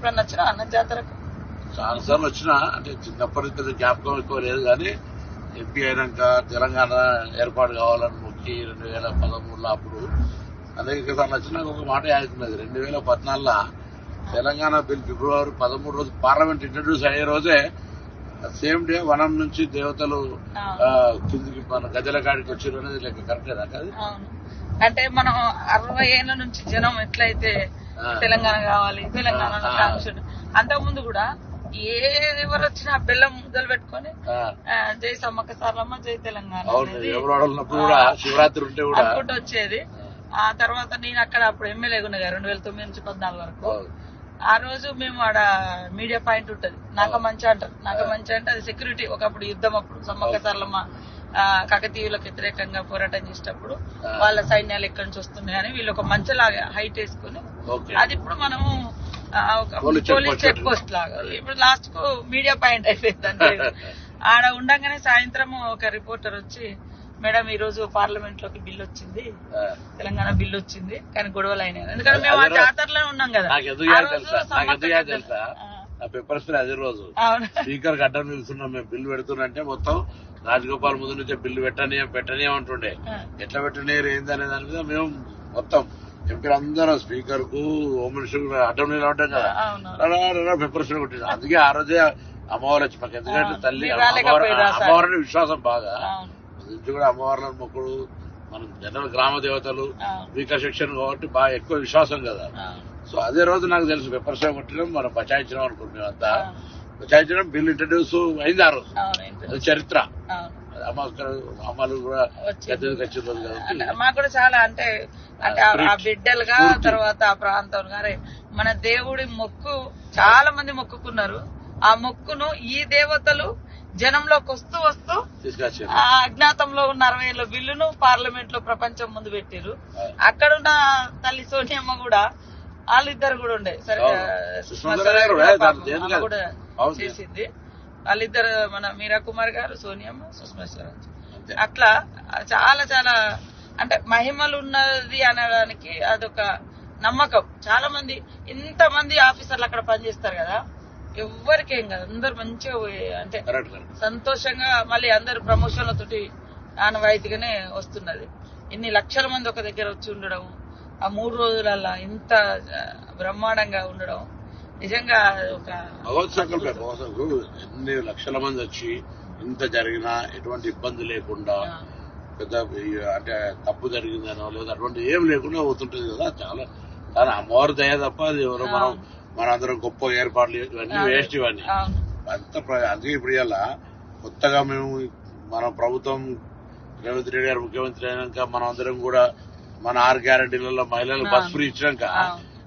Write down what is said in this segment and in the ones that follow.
ఎప్పుడన్నా వచ్చినా అన్న జాతరకు? చాలాసార్లు వచ్చినా అంటే చిన్నప్పటి నుంచి పెద్ద జ్ఞాపకం ఎక్కువ లేదు కానీ ఎంపీ అయినాక తెలంగాణ ఏర్పాటు కావాలని మొక్కి రెండు వేల పదమూడులో అప్పుడు అనేక సార్లు వచ్చినాక ఒక మాట యాదుకున్నది రెండు వేల పద్నాలుగులో తెలంగాణ బిల్ ఫిబ్రవరి పదమూడు రోజు పార్లమెంట్ ఇంట్రడ్యూస్ అయ్యే రోజే సేమ్ డే వనం నుంచి దేవతలు కిందికి మన గజల కాడికి వచ్చారు అనేది లెక్క కరెక్టేనా కాదు? అంటే మనం అరవై ఏళ్ళ నుంచి జనం ఎట్లయితే. తెలంగాణ కావాలి తెలంగాణ ఆ. కాన్స్టిట్యూషన్ అంతకు ముందు కూడా ఏ ఎవరు వచ్చినా బెల్లం ముద్దలు పెట్టుకొని జై సమ్మక్క సారలమ్మ జై తెలంగాణ శివరాత్రి ఉంటే కూడా అనుకుంటూ వచ్చేది ఆ తర్వాత నేను అక్కడ అప్పుడు ఎమ్మెల్యే ఉన్నా రెండు వేల తొమ్మిది నుంచి పద్నాలుగు వరకు. ఆ రోజు మేము ఆడ మీడియా పాయింట్ ఉంటది నాక మంచి అంటారు నాక మంచి అంటే అది సెక్యూరిటీ ఒకప్పుడు యుద్ధం అప్పుడు సమ్మక్క సారలమ్మ కాకతీయులకు వ్యతిరేకంగా పోరాటం చేసేటప్పుడు. వాళ్ళ సైన్యాలు ఎక్కడి నుంచి వస్తున్నాయని వీళ్ళు ఒక మంచిలాగా హైట్ వేసుకుని అది ఇప్పుడు మనము పోలీస్ చెక్ పోస్ట్ లాగా. ఇప్పుడు లాస్ట్కు మీడియా పాయింట్ అయిపోయింది ఆడ ఉండగానే సాయంత్రం ఒక రిపోర్టర్ వచ్చి మేడం ఈ రోజు పార్లమెంట్లోకి బిల్ వచ్చింది. తెలంగాణ బిల్ వచ్చింది కానీ గొడవలు అయినాయి. ఎందుకంటే మేము ఆ జాతరలో ఉన్నాం కదా. తెలుసా? పేపర్స్ అదే రోజు. స్పీకర్ గడ్డం నిలుస్తున్నాం మేము బిల్లు పెడుతున్నంటే మొత్తం రాజగోపాల్ ముందు నుంచే బిల్లు పెట్టనీయం పెట్టనీయం అంటుండే ఎట్లా పెట్టనీయరు ఏందనే దాని మీద మేము మొత్తం ఎంపీలు అందరం స్పీకర్కు హోమ్ మినిస్టర్ అడ్డం నిలబడ్డాం కదా. పేపర్స్ కొట్టింది అందుకే ఆ రోజే అమ్మవారు వచ్చి మాకు ఎందుకంటే తల్లి? అమ్మవారిని విశ్వాసం బాగా. నుంచి కూడా అమ్మవార్లను మొక్కుడు. మన జనరల్ గ్రామ దేవతలు వీకర్ సెక్షన్ కాబట్టి బాగా ఎక్కువ విశ్వాసం కదా. సో అదే రోజు నాకు తెలుసు పెప్పర్ షో కొట్టడం మనం బచాయించడం అనుకుంటున్నాం అంతా. బచాయించడం బిల్ ఇంట్రడ్యూస్ అయింది ఆ రోజు? అది చరిత్ర. అమ్మలు కూడా మాకు కూడా చాలా అంటే అంటే ఆ- బిడ్డలుగా. తర్వాత ఆ ప్రాంతం గారే. మన దేవుడి మొక్కు చాలా మంది మొక్కుకున్నారు. ఆ మొక్కును ఈ దేవతలు జనంలోకి వస్తూ వస్తూ ఆ అజ్ఞాతంలో ఉన్న అరవై ఏళ్ళ బిల్లును పార్లమెంట్లో ప్రపంచం ముందు పెట్టారు అక్కడున్న తల్లి సోనియమ్మ కూడా వాళ్ళిద్దరు కూడా ఉండే. సరే చేసింది. వాళ్ళిద్దరు మన మీరా కుమార్ గారు సోనియమ్మ సుష్మా స్వరాజ్. అట్లా చాలా చాలా అంటే మహిమలు ఉన్నది అనడానికి అదొక నమ్మకం. చాలా మంది ఇంత మంది ఆఫీసర్లు అక్కడ పనిచేస్తారు కదా. ఎవ్వరికేం కాదు. అందరు మంచిగా అంటే సంతోషంగా మళ్ళీ అందరు ప్రమోషన్లతోటి ఆనవాయితీగానే వస్తున్నది. ఇన్ని లక్షల మంది ఒక దగ్గర వచ్చి ఉండడం ఆ మూడు రోజులల్లా ఇంత బ్రహ్మాండంగా ఉండడం నిజంగా ఒక ఎన్ని లక్షల మంది వచ్చి ఇంత జరిగినా ఎటువంటి ఇబ్బంది లేకుండా పెద్ద అంటే తప్పు జరిగిందనో లేదా అటువంటి ఏం లేకుండా పోతుంటది కదా చాలా కానీ అమ్మవారి దయ తప్ప అది ఎవరో మనం మనందరం గొప్ప ఏర్పాట్లు ఇవన్నీ. వేస్ట్ ఇవన్నీ. అంత అందుకే ఇప్పుడు ఇలా కొత్తగా మేము మన ప్రభుత్వం రేవంత్ రెడ్డి గారు ముఖ్యమంత్రి అయినాక మనం అందరం కూడా మన ఆరు గ్యారంటీలలో మహిళలకు బస్ ఫ్రీ ఇచ్చినాక.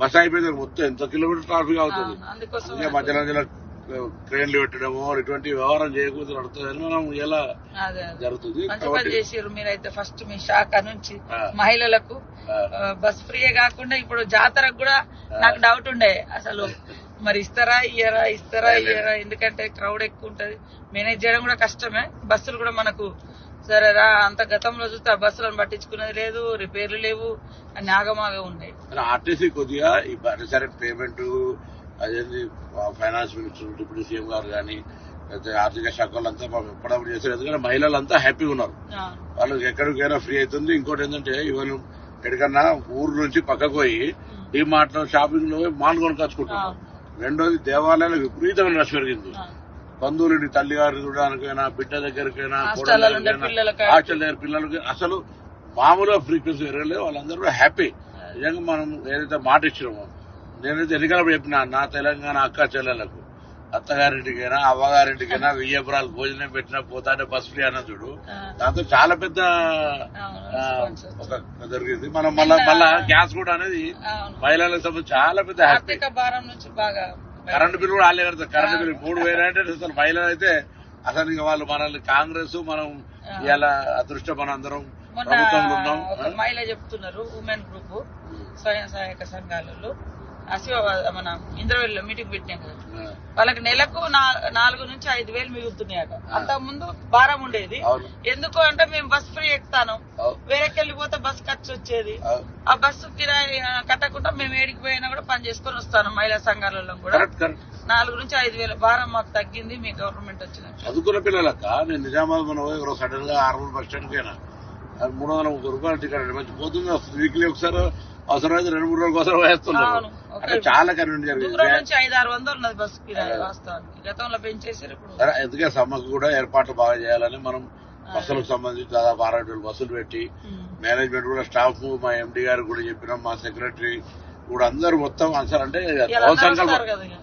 బస్ అయిపోయింది మొత్తం ఎంత కిలోమీటర్ ట్రాఫిక్ అవుతుంది? అందుకే మధ్యలో మధ్యలో క్రేన్లు పెట్టడము ఇటువంటి వ్యవహారం చేయకూడదు నడుతుందని మనం ఎలా. జరుగుతుంది? మీరైతే ఫస్ట్ మీ శాఖ నుంచి. మహిళలకు. బస్ ఫ్రీయే కాకుండా ఇప్పుడు జాతరకు కూడా నాకు డౌట్ ఉండే. అసలు మరి ఇస్తారా ఇయ్యరా ఇస్తారా ఇయ్యరా? ఎందుకంటే క్రౌడ్ ఎక్కువ ఉంటది. మేనేజ్ చేయడం కూడా కష్టమే. బస్సులు కూడా మనకు సరేరా అంత గతంలో చూస్తే ఆ బస్సులను పట్టించుకునేది లేదు రిపేర్లు లేవు అని ఆగమాగా ఉన్నాయి ఆర్టీసీ కొద్దిగా ఈ సరే పేమెంట్ అదేంటి ఫైనాన్స్ మినిస్టర్ డిప్యూటీ సీఎం గారు కానీ లేకపోతే ఆర్థిక శాఖ వాళ్ళంతా పాపం ఎప్పుడప్పుడు చేస్తారు. ఎందుకంటే మహిళలంతా హ్యాపీగా ఉన్నారు. వాళ్ళకి ఎక్కడికైనా ఫ్రీ అవుతుంది. ఇంకోటి ఏంటంటే ఇవన్నీ ఎక్కడికన్నా ఊరు నుంచి పక్కకు పోయి డిమార్ట్లో షాపింగ్లో మాల్ కొనుకొచ్చుకుంటున్నారు రెండోది దేవాలయాలకు విపరీతమైన రష్ పెరిగింది. ఆ. బంధువులు తల్లి గారిని చూడడానికైనా బిడ్డ దగ్గరికైనా హాస్టల్ దగ్గర పిల్లలకి అసలు మామూలుగా ఫ్రీక్వెన్సీ పెరగలేదు. వాళ్ళందరూ కూడా హ్యాపీ. నిజంగా మనం ఏదైతే మాట ఇచ్చినామో నేనైతే ఎన్నికలప్పుడు చెప్పిన నా తెలంగాణ అక్క చెల్లెలకు అత్తగారింటికైనా అవ్వగారింటికైనా వెయ్యి ఎకరాలు భోజనం పెట్టినా పోతానే బస్ ఫ్రీ అన్న చూడు. దాంతో చాలా పెద్ద జరిగింది మనం మళ్ళా మళ్ళా గ్యాస్ కూడా అనేది మహిళలకు సంబంధించి చాలా పెద్ద హ్యాపీ ఆర్థిక భారం నుంచి బాగా కరెంట్ బిల్ కూడా వాళ్ళే కడతారు. కరెంట్ బిల్ మూడు వేలు అంటే అసలు మహిళలు అయితే అసలు ఇంకా వాళ్ళు మనల్ని కాంగ్రెస్ మనం ఇలా అదృష్టం మన అందరం మొన్న ఒక మహిళ చెప్తున్నారు ఉమెన్ గ్రూప్ స్వయం సహాయక సంఘాలలో. అసివ మన ఇంద్రవెల్లిలో మీటింగ్ పెట్టినాం కదా. వాళ్ళకి నెలకు నాలుగు నుంచి ఐదు వేలు మిగులుతున్నాయట. అంత ముందు భారం ఉండేది. ఎందుకు అంటే మేము బస్ ఫ్రీ ఎక్కుతాను. వేరేకి వెళ్ళిపోతే బస్ ఖర్చు వచ్చేది. ఆ బస్సు కిరాయి కట్టకుండా మేము ఏడికి పోయినా కూడా పని చేసుకొని వస్తాను మహిళా సంఘాలలో కూడా. నాలుగు నుంచి ఐదు వేల భారం మాకు తగ్గింది మీ గవర్నమెంట్ వచ్చిన చదువుకున్న పిల్లలక్క? నేను నిజామాబాద్ మన సడన్గా ఆరు బస్ స్టాండ్ పోయినా. మూడు వందల ముప్పై రూపాయలు టికెట్ మంచి పోతుంది. వీక్లీ ఒకసారి అవసరమైతే రెండు మూడు రోజుల కోసం వేస్తున్నారు. అంటే చాలా దూరం జరిగింది ఆరు ఎందుకే సమ్మకు కూడా ఏర్పాట్లు బాగా చేయాలని మనం బస్సులకు సంబంధించి దాదాపు అరవై వేలు బస్సులు పెట్టి. మేనేజ్మెంట్ కూడా స్టాఫ్ మా ఎండి గారు కూడా చెప్పినాం మా సెక్రటరీ కూడా అందరూ మొత్తం అసలు అంటే సంకల్పం.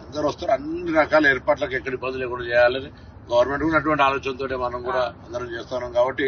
అందరూ వస్తారు అన్ని రకాల ఏర్పాట్లకు ఎక్కడ ఇబ్బంది లేకుండా చేయాలని గవర్నమెంట్ కూడా అటువంటి ఆలోచనతో మనం కూడా అందరం చేస్తున్నాం కాబట్టి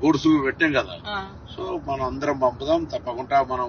లో గూడ్స్ పెట్టాం కదా. సో మనం అందరం పంపుదాం తప్పకుండా మనం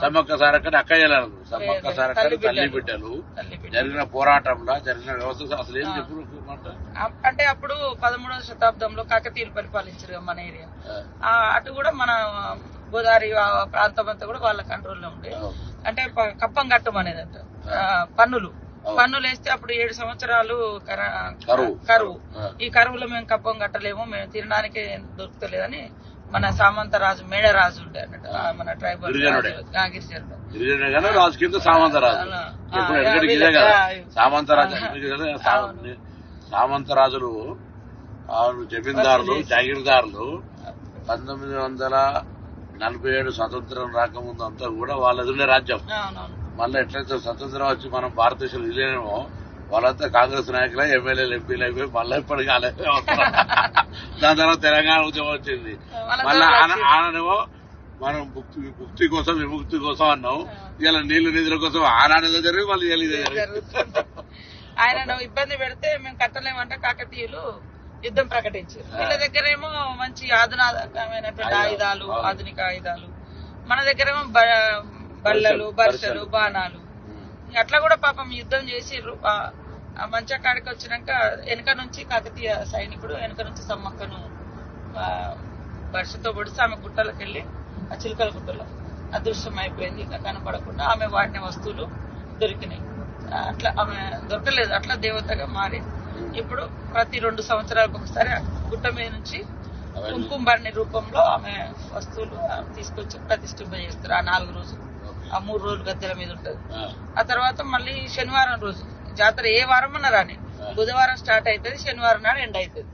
సమ్మక్క సారక్క అక్కయ్యలు సమ్మక్క లేదు, సారక్క తల్లి బిడ్డలు. జరిగిన పోరాటంలో జరిగిన వ్యవస్థ అసలు ఏం చెప్పు అంటే అప్పుడు పదమూడవ శతాబ్దంలో కాకతీయులు పరిపాలించారు మన ఏరియా. అటు కూడా మన గోదావరి ప్రాంతం అంతా కూడా వాళ్ళ కంట్రోల్లో ఉండే. అంటే కప్పం కట్టం అనేది అంట పన్నులు. పన్నులు వేస్తే అప్పుడు ఏడు సంవత్సరాలు కర- కరువు. ఈ కరువులో మేము కప్పం కట్టలేము మేము తినడానికి దొరుకుతలేదని మన సామంతరాజు మేడరాజు ఉండే అన్నట్టు మన ట్రైబల్ గిరిజనుడే. రాజు. రాజు కింద సామంతరాజు అలా. ఎప్పుడు ఆ, ఎక్కడికి వీళ్ళ- ఇదే కదా ఆ, సామంతరాజు ఆ. ఎక్కడికి కదా సా- సామంతరాజులు ఆరు జమీందారులు జాగీర్దారులు పంతొమ్మిది వందల నలభై ఏడు స్వతంత్రం రాకముందు అంతా కూడా వాళ్ళది ఉండే రాజ్యం మళ్ళీ ఎట్లయితే స్వతంత్రం వచ్చి మనం భారతదేశంలో విలీనమో వాళ్ళంతా కాంగ్రెస్ నాయకులే ఎమ్మెల్యేలు ఎంపీలు అయిపోయి మళ్ళీ ఇప్పటికీ అలాగే. దాని తర్వాత తెలంగాణ ఉద్యమం వచ్చింది. మళ్ళా ఆననేమో మనం ముక్తి కోసం విముక్తి కోసం అన్నాం. ఇలా నీళ్ళు నిధుల కోసం ఆనాడు జరిగి మళ్ళీ ఇదే జరిగింది. ఆయనను ఇబ్బంది పెడితే మేము కట్టలేమంటే కాకతీయులు యుద్ధం ప్రకటించారు. వీళ్ళ దగ్గరేమో మంచి ఆధునికమైనటువంటి ఆయుధాలు ఆధునిక ఆయుధాలు. మన దగ్గరేమో బల్లలు బర్షలు బాణాలు. అట్లా కూడా పాపం యుద్ధం చేసిర్రు. ఆ మంచ కాడికి వచ్చినాక వెనక నుంచి కాకతీయ సైనికుడు వెనక నుంచి సమ్మక్కను ఆ, బర్షతో పొడిచి ఆమె గుట్టలకు వెళ్ళి ఆ చిలుకల గుట్టలో అదృశ్యం అయిపోయింది. ఇంకా కనపడకుండా ఆమె వాడిన వస్తువులు దొరికినాయి. అట్లా ఆమె దొరకలేదు. అట్లా దేవతగా మారి ఇప్పుడు ప్రతి రెండు సంవత్సరాలకు ఒకసారి గుట్ట మీద నుంచి కుంకుమబర్ణి రూపంలో ఆమె వస్తువులు తీసుకొచ్చి ప్రతిష్ఠింప చేస్తారు. ఆ నాలుగు రోజులు. ఆ మూడు రోజులు గద్దెల మీద ఉంటది. ఆ తర్వాత మళ్ళీ శనివారం రోజు జాతర ఏ వారం అన్నా రాని. బుధవారం స్టార్ట్ అవుతుంది శనివారం నాడు ఎండ్ అవుతుంది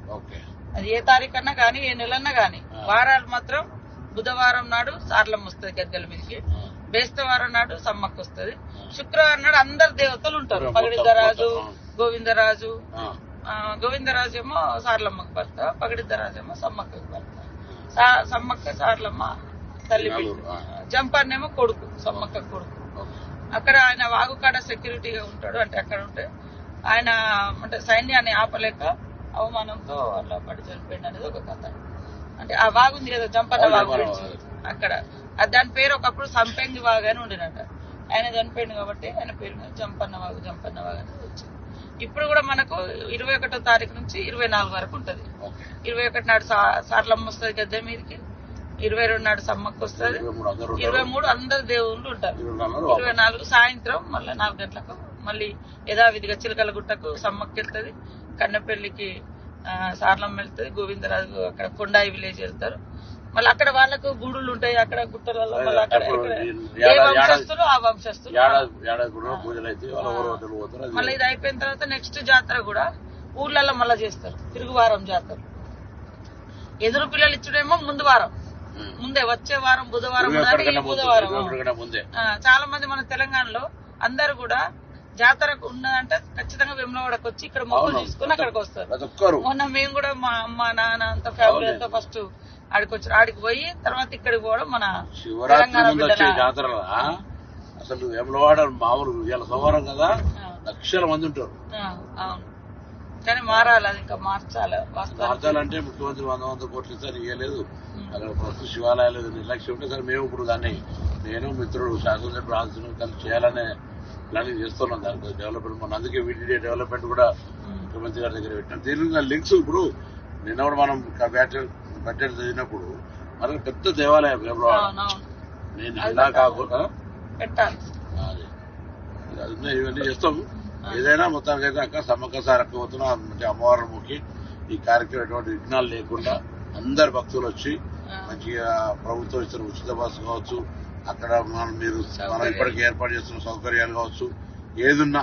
అది ఏ తారీఖు అన్నా కానీ ఏ నెలన్నా కానీ వారాలు మాత్రం బుధవారం నాడు సార్లం వస్తుంది గద్దెల మీదకి. బేస్తవారం నాడు సమ్మక్క వస్తుంది. శుక్రవారం నాడు అందరు దేవతలు ఉంటారు. పగడిద్దరాజు గోవిందరాజు గోవిందరాజు ఏమో సార్లమ్మకు భర్త పగడిద్దరాజు ఏమో సమ్మక్కకు భర్త. సమ్మక్క సార్లమ్మ తల్లి బిడ్డ. నలుగురు, ఆ. జంపన్ ఏమో కొడుకు సమ్మక్క కొడుకు. అక్కడ ఆయన వాగుకాడ సెక్యూరిటీగా ఉంటాడు. అంటే అక్కడ ఉంటే ఆయన అంటే సైన్యాన్ని ఆపలేక అవమానంతో అట్లా పడి చనిపోయింది అనేది ఒక కథ. అంటే ఆ వాగు ఉంది కదా జంపన్న వాగు. అక్కడ. దాని పేరు ఒకప్పుడు సంపెంగి వాగు అని ఉండినట ఆయన చనిపోయింది కాబట్టి ఆయన పేరు మీద జంపన్న వాగు జంపన్న వాగు అనేది వచ్చింది. ఇప్పుడు కూడా మనకు ఇరవై ఒకటో తారీఖు నుంచి ఇరవై నాలుగు వరకు ఉంటది. ఇరవై ఒకటి నాడు సార్లమ్మ వస్తుంది గద్దె మీదకి. ఇరవై రెండు నాడు సమ్మక్క వస్తుంది ఇరవై మూడు అందరూ దేవుళ్ళు ఉంటారు. ఇరవై నాలుగు సాయంత్రం మళ్ళీ నాలుగు గంటలకు మళ్ళీ యథావిధిగా చిలకల గుట్టకు సమ్మక్క వెళ్తుంది కన్నెపల్లికి ఆ, సార్లమ్మ వెళ్తుంది గోవిందరాజు అక్కడ కొండాయి విలేజ్ వెళ్తారు. మళ్ళీ అక్కడ వాళ్ళకు గుడులు ఉంటాయి అక్కడ గుట్టలలో మళ్ళీ అక్కడ ఏ వంశస్థులు ఆ వంశస్థులు. మళ్ళీ ఇది అయిపోయిన తర్వాత నెక్స్ట్ జాతర కూడా ఊర్లలో మళ్ళీ చేస్తారు తిరుగువారం జాతర. ఎదురు పిల్లలు ఇచ్చుడేమో ముందు వారం. ముందే వచ్చే వారం బుధవారం బుధవారం చాలా మంది మన తెలంగాణలో అందరు కూడా జాతరకు ఉన్నదంటే ఖచ్చితంగా వెమ్లవాడకు వచ్చి ఇక్కడ మొక్కులు. తీసుకుని అక్కడికి వస్తారు. మొన్న మేము కూడా మా అమ్మ నాన్న అంత ఫ్యామిలీ. అంతా ఫస్ట్ ఆడికి వచ్చారు ఆడికి పోయి తర్వాత ఇక్కడికి పోవడం మన శివరాత్రి జాతర అసలు వేములవాడ మామూలు ఇవాళ సోమవారం కదా? లక్షల మంది ఉంటారు. అవును. కానీ మారాలి అది ఇంకా మార్చాలి మార్చాలంటే ముఖ్యమంత్రి వంద వంద కోట్లు ఇస్తారు ఇవ్వలేదు అక్కడ ప్రస్తుత శివాలయాలు నిర్లక్ష్యం ఉంటే సరే మేము ఇప్పుడు దాన్ని నేను మిత్రుడు శాసనసభ్యుడు ఆలోచన కలిసి చేయాలనే ప్లానింగ్ చేస్తున్నాం దానికి డెవలప్మెంట్. మన అందుకే వీటీడీ డెవలప్మెంట్ కూడా ముఖ్యమంత్రి గారి దగ్గర పెట్టాం. దీని లింక్స్ ఇప్పుడు నిన్న కూడా మనం బడ్జెట్ బడ్జెట్ చదివినప్పుడు మనకు పెద్ద దేవాలయం నేను ఇలా కాకుండా పెట్టాలి. ఇవన్నీ చేస్తాం ఏదైనా మొత్తానికి అయితే అక్క సమ్మక్క సారక్క పోతున్నాం అంటే అమ్మవారిని మొక్కి ఈ కార్యక్రమం ఎటువంటి విఘ్నాలు లేకుండా అందరు భక్తులు వచ్చి మంచిగా ప్రభుత్వం ఇస్తున్న ఉచిత బస్సు కావచ్చు అక్కడ మనం మీరు మనం. ఇప్పటికి ఏర్పాటు చేస్తున్న సౌకర్యాలు కావచ్చు ఏదున్నా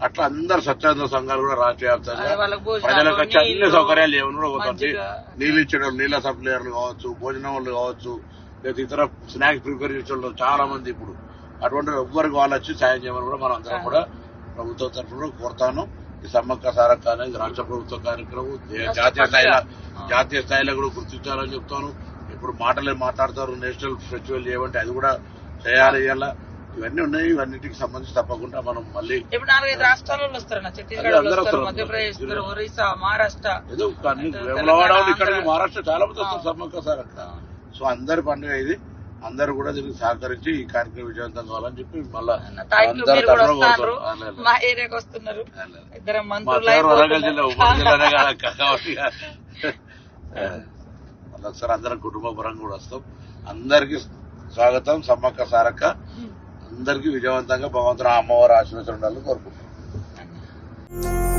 అట్లా అందరు స్వచ్ఛంద సంఘాలు కూడా రాష్ట్ర వ్యాప్తంగా ప్రజలకు వచ్చి అన్ని సౌకర్యాలు ఏమైనా కూడా పోతుంది. నీళ్ళు ఇచ్చడం నీళ్ళ సప్లైయర్లు కావచ్చు భోజనం వాళ్ళు కావచ్చు లేదా ఇతర స్నాక్స్ ప్రిపేర్ చేసే వాళ్ళు చాలా మంది ఇప్పుడు. అటువంటి ఎవ్వరికి వాళ్ళు వచ్చి సాయం చేయమని కూడా మనం అందరం కూడా ప్రభుత్వం తరఫున కోరుతాను. ఈ సమ్మక్క సారక్క అనేది రాష్ట్ర ప్రభుత్వ కార్యక్రమం. జాతీయ స్థాయిలో జాతీయ స్థాయిలో కూడా గుర్తించాలని చెప్తాను. ఇప్పుడు మాటలే మాట్లాడతారు. నేషనల్ ఫెస్టివల్ చేయమంటే అది కూడా చేయాలి ఇవన్నీ ఉన్నాయి ఇవన్నిటికి సంబంధించి తప్పకుండా మనం మళ్ళీ ఇప్పుడు నాలుగైదు రాష్ట్రాల వాళ్ళు వస్తారు నా ఛత్తీస్గఢ్. మధ్యప్రదేశ్ ఒరిస్సా మహారాష్ట్ర. ఏదో కానీ వేములవాడ. మహారాష్ట్ర చాలా మంది వస్తారు సమ్మక్క సారక్క సో అందరి పండుగ ఇది. అందరూ కూడా దీనికి సహకరించి ఈ కార్యక్రమం విజయవంతం కావాలని చెప్పి మళ్ళా అందరం కుటుంబ పరంగా కూడా వస్తాం. అందరికి స్వాగతం సమ్మక్క సారక్క. అందరికీ విజయవంతంగా భగవంతుడు అమ్మవారు ఆశీర్వచనాలు కోరుకుంటున్నాను